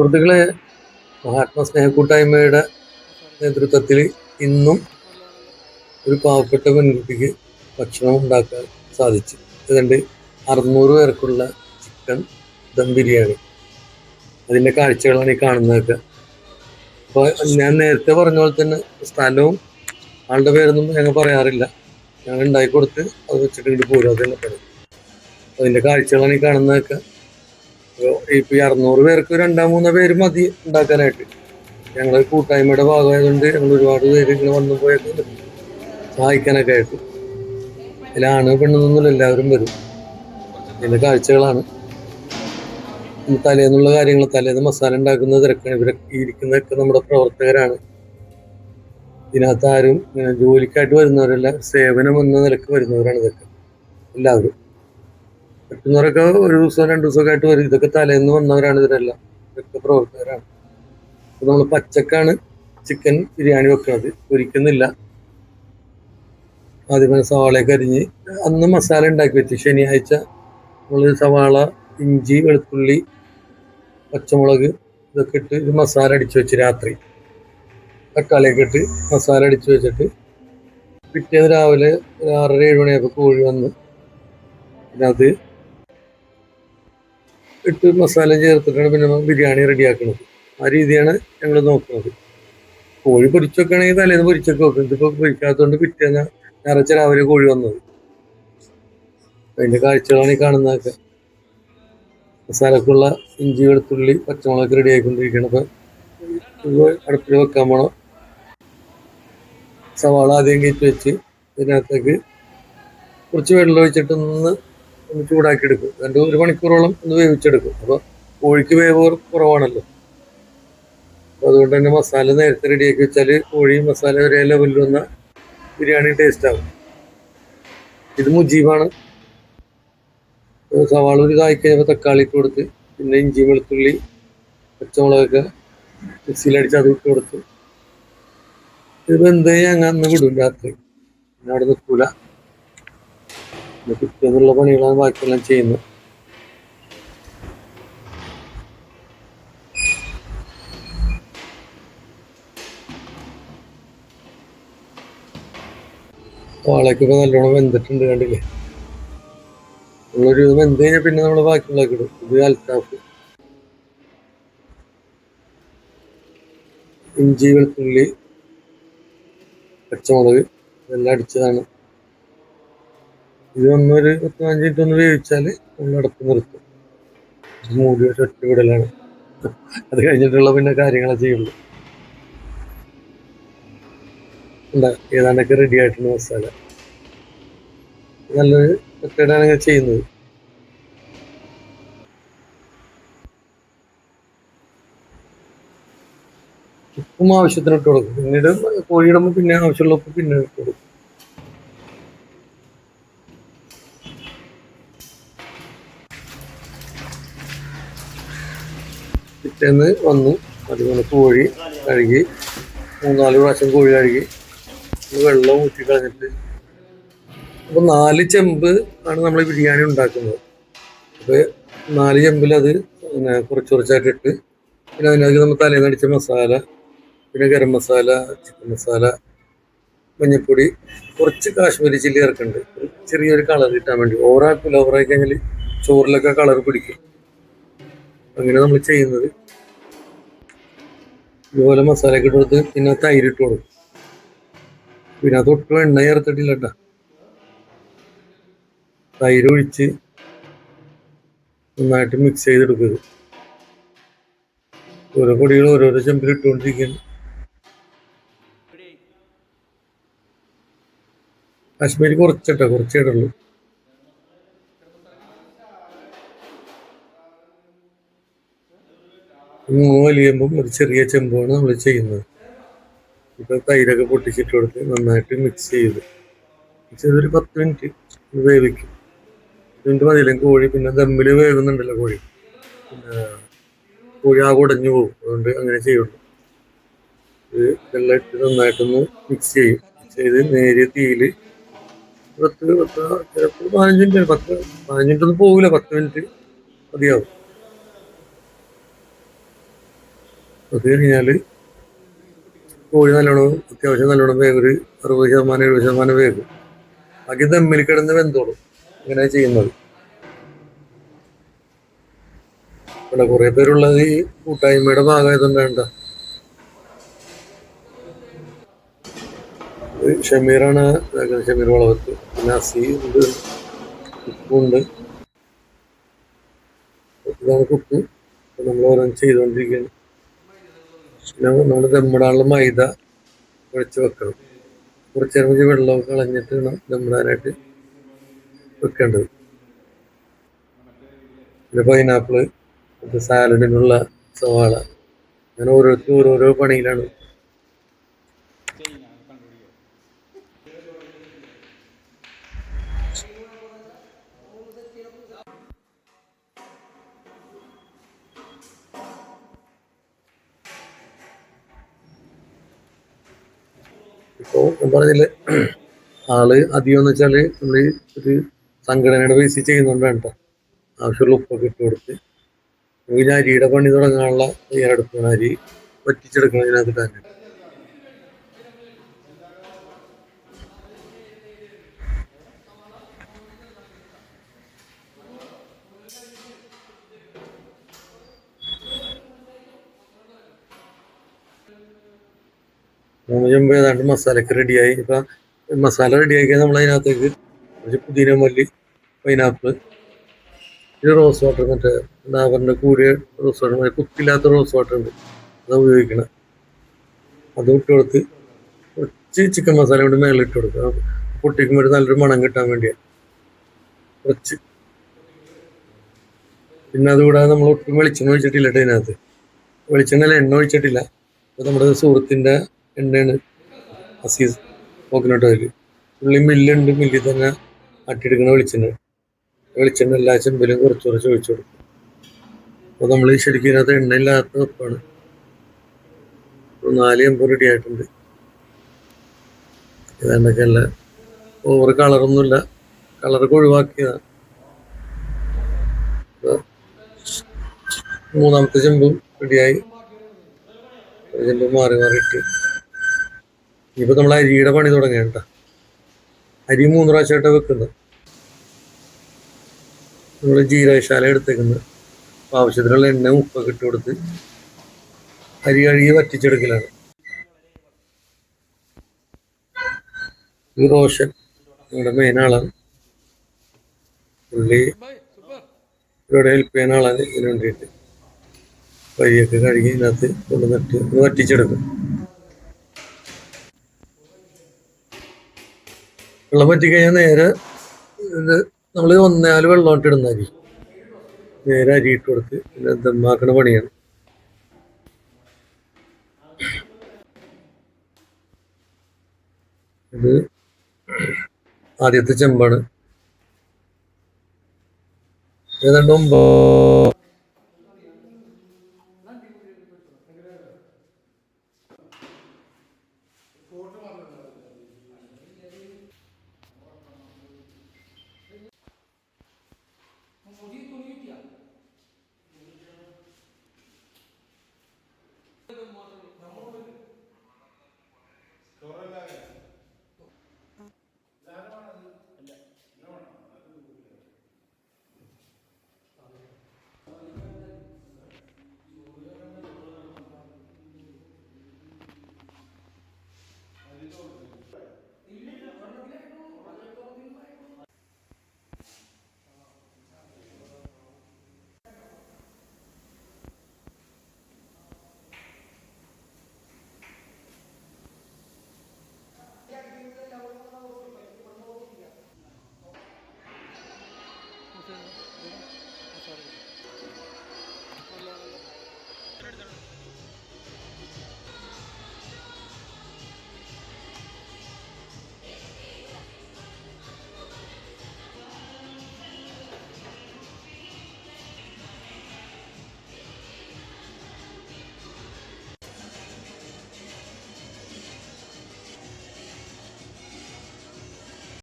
സുഹൃത്തുക്കളെ മഹാത്മാ സ്നേഹ കൂട്ടായ്മയുടെ നേതൃത്വത്തിൽ ഇന്നും ഒരു പാവപ്പെട്ട പെൺകുട്ടിക്ക് ഭക്ഷണം ഉണ്ടാക്കാൻ സാധിച്ചു. അതുകൊണ്ട് അറുന്നൂറ് പേർക്കുള്ള ചിക്കൻ ദം ബിരിയാണി. അതിന്റെ കാഴ്ചകളാണ് ഈ കാണുന്നതൊക്കെ. അപ്പോൾ ഞാൻ നേരത്തെ പറഞ്ഞ പോലെ തന്നെ സ്ഥലവും ആളുടെ പേരൊന്നും ഞങ്ങൾ പറയാറില്ല. ഞങ്ങൾ ഉണ്ടാക്കി കൊടുത്ത് അത് വെച്ചിട്ട് ഇങ്ങോട്ട് പോരും അതിന്റെ കാഴ്ചകളാണ് ഈ കാണുന്നതൊക്കെ. ഇപ്പം അറുന്നൂറ് പേർക്ക് രണ്ടാം മൂന്നോ പേര് മതി ഉണ്ടാക്കാനായിട്ട്. ഞങ്ങൾ കൂട്ടായ്മയുടെ ഭാഗമായതുകൊണ്ട് ഞങ്ങൾ ഒരുപാട് പേര് ഇങ്ങനെ വന്നു പോയൊക്കെ സഹായിക്കാനൊക്കെ ആയിട്ട്. അതിലാണ് പെണ്ണൊന്നുമില്ല എല്ലാവരും വരും. ഇതിന്റെ കാഴ്ചകളാണ്. തലേന്നുള്ള കാര്യങ്ങൾ തലേന്ന് മസാല ഉണ്ടാക്കുന്ന തിരക്കാണ്. ഇവരൊക്കെ ഇരിക്കുന്നതൊക്കെ നമ്മുടെ പ്രവർത്തകരാണ്. ഇതിനകത്ത് ആരും ജോലിക്കായിട്ട് വരുന്നവരല്ല സേവനം എന്ന നിലയ്ക്ക് വരുന്നവരാണ് ഇതൊക്കെ. എല്ലാവരും. പറ്റുന്നവരൊക്കെ ഒരു ദിവസം രണ്ടു ദിവസമൊക്കെ ആയിട്ട് വരും. ഇതൊക്കെ തലേന്ന് വന്നവരാണ് ഇവരെല്ലാം ഇതൊക്കെ പ്രവർത്തകരാണ്. നമ്മൾ പച്ചക്കാണ് ചിക്കൻ ബിരിയാണി വെക്കുന്നത് ഒരിക്കുന്നില്ല. ആദ്യമേ സവാളയൊക്കെ അരിഞ്ഞ് അന്ന് മസാല ഉണ്ടാക്കി വെച്ചു. ശനിയാഴ്ച നമ്മൾ സവാള ഇഞ്ചി വെളുത്തുള്ളി പച്ചമുളക് ഇതൊക്കെ ഇട്ട് ഒരു മസാല അടിച്ചു വെച്ച് രാത്രി. തക്കാളിയൊക്കെ ഇട്ട് മസാല അടിച്ചു വെച്ചിട്ട് പിറ്റേന്ന് രാവിലെ ഒരു ആറര ഏഴ് മണിയൊക്കെ കോഴി വന്ന്. അതിനകത്ത് ഇട്ട് മസാല ചേർത്തിട്ടാണ് പിന്നെ ബിരിയാണി റെഡിയാക്കുന്നത് ആ രീതിയാണ് ഞങ്ങൾ നോക്കുന്നത്. കോഴി പൊരിച്ചൊക്കെയാണെങ്കിൽ തലേന്ന് പൊരിച്ചൊക്കെ വെക്കും. ഇതിപ്പോൾ പൊരിക്കാത്തതുകൊണ്ട് പിറ്റേന്ന് ഞായറാഴ്ച രാവിലെ കോഴി വന്നത്. അതിന്റെ കാഴ്ചകളാണ് ഈ കാണുന്നതൊക്കെ. മസാലക്കുള്ള ഇഞ്ചി വെളുത്തുള്ളി പച്ചമുളക് റെഡി ആയിക്കൊണ്ടിരിക്കുകയാണ്. അപ്പം ഇത് അടുപ്പിൽ വെക്കാൻ പോണം? സവാള ആദ്യം കയറ്റി വെച്ച് ഇതിനകത്തേക്ക് കുറച്ച് വെള്ളം ഒഴിച്ചിട്ട് ഒന്ന് ഒന്ന് ചൂടാക്കി എടുക്കും രണ്ട് ഒരു മണിക്കൂറോളം ഒന്ന് വേവിച്ചെടുക്കും. അപ്പോൾ കോഴിക്ക് വേവ് കുറവാണല്ലോ. അപ്പോൾ അതുകൊണ്ട് തന്നെ മസാല നേരത്തെ റെഡിയാക്കി വെച്ചാൽ കോഴി മസാല ഒരേ ലെവലിൽ വന്ന ബിരിയാണി ടേസ്റ്റ് ആവും. ഇത് മുജീബാണ്. സവാള ഒരു കായ് കഴിഞ്ഞപ്പോൾ തക്കാളി ഇട്ട് കൊടുത്ത് പിന്നെ ഇഞ്ചി വെളുത്തുള്ളി പച്ചമുളകൊക്കെ മിക്സിയിലടിച്ച് അത് ഇട്ട് കൊടുത്ത്. ഇത് വെന്ത് അന്ന് വിടും രാത്രി. അവിടെ നിൽക്കൂല പിറ്റേന്നുള്ള പണികളാണ് ബാക്കിയെല്ലാം ചെയ്യുന്നത്. വാളയ്ക്കൊക്കെ നല്ലോണം വെന്തിട്ടുണ്ട് കണ്ടില്ലേ? നമ്മളൊരു വെന്ത് കഴിഞ്ഞാൽ പിന്നെ നമ്മൾ ബാക്കിയുള്ളതൊക്കെ ഇടും. ഇത് അൽത്താഫ്. ഇഞ്ചി വെളുത്തുള്ളി പച്ചമുളക് ഇതെല്ലാം അടിച്ചതാണ്. ഇത് ഒന്നൊരു പത്ത് പതിനഞ്ച് ഒന്ന് വേവിച്ചാൽ ഉള്ളടക്കം നിർത്തും. മൂടി ഒരു ഒറ്റ അത് കഴിഞ്ഞിട്ടുള്ള പിന്നെ കാര്യങ്ങളെ ചെയ്യുള്ളൂ. എന്താ ഏതാണ്ടൊക്കെ റെഡി ആയിട്ടുണ്ട് മസാല. നല്ലൊരു മെത്തേഡാണ് ഇങ്ങനെ ചെയ്യുന്നത്. ഉപ്പും ആവശ്യത്തിന് ഇട്ട് കൊടുക്കും. പിന്നീട് കോഴിയിടുമ്പോൾ പിന്നെ ആവശ്യമുള്ള ഉപ്പ് പിന്നെ ഇട്ട് കൊടുക്കും. പിറ്റേന്ന് വന്നു. അതുപോലെ കോഴി കഴുകി മൂന്നാൽ പ്രാവശ്യം കോഴി കഴുകി. വെള്ളം ഊറ്റി കളഞ്ഞിട്ട്. അപ്പോൾ നാല് ചെമ്പ് ആണ് നമ്മൾ ബിരിയാണി ഉണ്ടാക്കുന്നത്. അപ്പോൾ നാല് ചെമ്പിൽ അത് പിന്നെ കുറച്ച് കുറച്ചായിട്ട് ഇട്ട്. പിന്നെ അതിനകത്ത് നമ്മൾ തലേന്ന് അടിച്ച മസാല പിന്നെ ഗരം മസാല ചിക്കൻ മസാല മഞ്ഞൾപ്പൊടി കുറച്ച് കാശ്മീരി ചില്ലി ഇറക്കുന്നുണ്ട് ചെറിയൊരു കളർ കിട്ടാൻ വേണ്ടി. ഓവറാക്കില്ല ഓവറാക്കി കഴിഞ്ഞാൽ ചോറിലൊക്കെ കളർ പിടിക്കും. അങ്ങനെ നമ്മൾ ചെയ്യുന്നത്. ഇതുപോലെ മസാലയൊക്കെ ഇട്ട് കൊടുത്ത് പിന്നെ തൈര് ഇട്ട് കൊടുക്കും. പിന്നെ അത് ഒട്ടും എണ്ണ ചേർത്തിട്ടില്ല കേട്ടോ തൈര് ഒഴിച്ച് നന്നായിട്ട് മിക്സ് ചെയ്തെടുക്കുക ഓരോ പൊടികൾ ഓരോരോ ചെമ്പിൽ ഇട്ടുകൊണ്ടിരിക്കുകയാണ് കാശ്മീരി കുറച്ചിട്ടാ കുറച്ചേ ഇടുള്ളൂ. മൂന്ന് വലിയുമ്പം ഒരു ചെറിയ ചെമ്പാണ് നമ്മൾ ചെയ്യുന്നത്. ഇപ്പൊ തൈരൊക്കെ പൊട്ടിച്ചിട്ട് കൊടുത്ത് നന്നായിട്ട് മിക്സ് ചെയ്ത്. മിക്സ് ചെയ്തൊരു പത്ത് മിനിറ്റ് വേവിക്കും. മിനിറ്റ് മതിയില്ലെങ്കിൽ കോഴി? പിന്നെ ദമ്മിൽ വേകുന്നുണ്ടല്ലോ കോഴി. പിന്നെ കോഴി ആ കുടഞ്ഞു പോകും. അതുകൊണ്ട് അങ്ങനെ ചെയ്യുള്ളൂ. ഇത് വെള്ളം ഇട്ട് നന്നായിട്ടൊന്ന് മിക്സ് ചെയ്യും. മിക്സ് ചെയ്ത് നേരിയ തീയിൽ പത്ത് പത്ത് ചിലപ്പോൾ പതിനഞ്ച് മിനിറ്റ് പത്ത് പതിനഞ്ച് മിനിറ്റ് ഒന്നും പോകില്ല പത്ത് മിനിറ്റ് മതിയാവും. അത് കഴിഞ്ഞാൽ കോഴി നല്ലോണം അത്യാവശ്യം നല്ലോണം വേഗം ഒരു അറുപത് ശതമാനം എഴുപത് ശതമാനം വേഗം ബാക്കി തമ്മിൽ കിടന്ന് വെന്തോളും. ഇങ്ങനെ ചെയ്യുന്നത്. ഇവിടെ കുറെ പേരുള്ളത് ഈ കൂട്ടായ്മയുടെ ഭാഗമായതുകൊണ്ട് വേണ്ട. ഷമീറാണ്. ഷമീർ വളവത്ത്. പിന്നെ അസി ഉണ്ട്. ഉപ്പുണ്ട് ഇതാണ് കുപ്പ് നമ്മൾ ഓരോന്ന് ചെയ്തുകൊണ്ടിരിക്കുകയാണ്. നമ്മൾ ദമ്മിടാനുള്ള മൈദ കുഴച്ച് വെക്കണം. കുറച്ച് നേരം വെള്ളമൊക്കെ കളഞ്ഞിട്ട് വേണം വെക്കേണ്ടത്. പിന്നെ പൈനാപ്പിൾ സാലഡിനുള്ള സവാള. അങ്ങനെ ഓരോരുത്തരും ഓരോരോ പണിയിലാണ് ഇപ്പോൾ ഞാൻ പറഞ്ഞില്ലേ ആൾ അധികം എന്ന് വെച്ചാൽ നമ്മൾ ഒരു സംഘടനയുടെ പൈസ ചെയ്യുന്നുണ്ടാണ് കേട്ടോ ആവശ്യമുള്ള ഉപ്പൊക്കെ ഇട്ട് കൊടുത്ത്. നമുക്ക് ഇടപണി അരിയുടെ പണി തുടങ്ങാനുള്ള തയ്യാറെടുപ്പാണ് അരി വറ്റിച്ചെടുക്കണം ഇതിനകത്ത് തന്നെ മൂന്ന് ചെമ്പ് ഏതാണ്ട് മസാലയ്ക്ക് റെഡിയായി ഇപ്പൊ മസാല റെഡിയാക്കിയാൽ നമ്മൾ അതിനകത്തേക്ക് കുറച്ച് പുതിന മല്ലി പൈനാപ്പിൾ ഇത് റോസ് വാട്ടർ മറ്റേ ഡാബറിന്റെ കൂടിയ റോസ് വാട്ടർ മറ്റേ കുത്തില്ലാത്ത റോസ് വാട്ടർ ഉണ്ട്. അത് ഉപയോഗിക്കണം. അത് ഇട്ട് കൊടുത്ത് കുറച്ച് ചിക്കൻ മസാല കൊണ്ട് മേലെ ഇട്ട് കൊടുക്കുക. പൊട്ടിക്കുമ്പോൾ ഒരു നല്ലൊരു മണം കിട്ടാൻ വേണ്ടിയാണ് കുറച്ച്. പിന്നെ അതുകൂടാതെ നമ്മൾ ഒട്ടും വെളിച്ചെണ്ണ ഒഴിച്ചിട്ടില്ല ഇതിനകത്ത്. വെളിച്ചെണ്ണയിൽ എണ്ണ ഒഴിച്ചിട്ടില്ല. അപ്പോൾ നമ്മുടെ സുഹൃത്തിന്റെ എണ്ണയാണ് അസീസ് കോക്കനട്ട് ഓയിൽ പുള്ളി മില്ലുണ്ട് മില്ലിൽ തന്നെ അട്ടിയെടുക്കണ വെളിച്ചെണ്ണ. വെളിച്ചെണ്ണ എല്ലാ ചെമ്പിലും കുറച്ച് കുറച്ച് ഒഴിച്ചു കൊടുക്കും. അപ്പോൾ നമ്മൾ ശരിക്കും ഇതിനകത്ത് എണ്ണയില്ലാത്ത വെപ്പാണ് നാല് എൺപത് റെഡി ആയിട്ടുണ്ട്. ഇതാണ്ടൊക്കെ അല്ല ഓവർ കളറൊന്നുമില്ല കളറൊക്കെ ഒഴിവാക്കിയതാണ് മൂന്നാമത്തെ ചെമ്പും റെഡിയായി ചെമ്പും ചെമ്പ് മാറി മാറിയിട്ട് ഇനിയിപ്പോൾ നമ്മൾ അരിയുടെ പണി തുടങ്ങിയാണ് ട്ടോ. അരി മൂന്ന് പ്രാവശ്യമായിട്ടാണ് വെക്കുന്നത്. നമ്മൾ ജീരകശാല എടുത്തേക്കുന്നത് അപ്പൊ ആവശ്യത്തിനുള്ള എണ്ണ ഉപ്പൊക്കെ ഇട്ട് കൊടുത്ത് അരി കഴുകി വറ്റിച്ചെടുക്കലാണ്. റോഷൻ നമ്മുടെ മെയിൻ ആളാണ്. പുള്ളി ഇവിടെ ഹെൽപ്പ് ചെയ്യുന്ന ആളാണ്. ഇതിനു വേണ്ടിയിട്ട് വഴിയൊക്കെ കഴുകി ഇതിനകത്ത് കൊണ്ടുവന്നിട്ട് വറ്റിച്ചെടുക്കും. വെള്ളം വറ്റിക്കഴിഞ്ഞാൽ നേരെ ഇത് നമ്മൾ ഒന്നേകാൽ വെള്ളമായിട്ട് ഇടുന്ന അരി. നേരെ അരി ഇട്ട് കൊടുത്ത് പിന്നെ ദമ്മാക്കണ പണിയാണ്. ഇത് ആദ്യത്തെ ചെമ്പാണ്. ഏതാണ്ട് ഒമ്പത്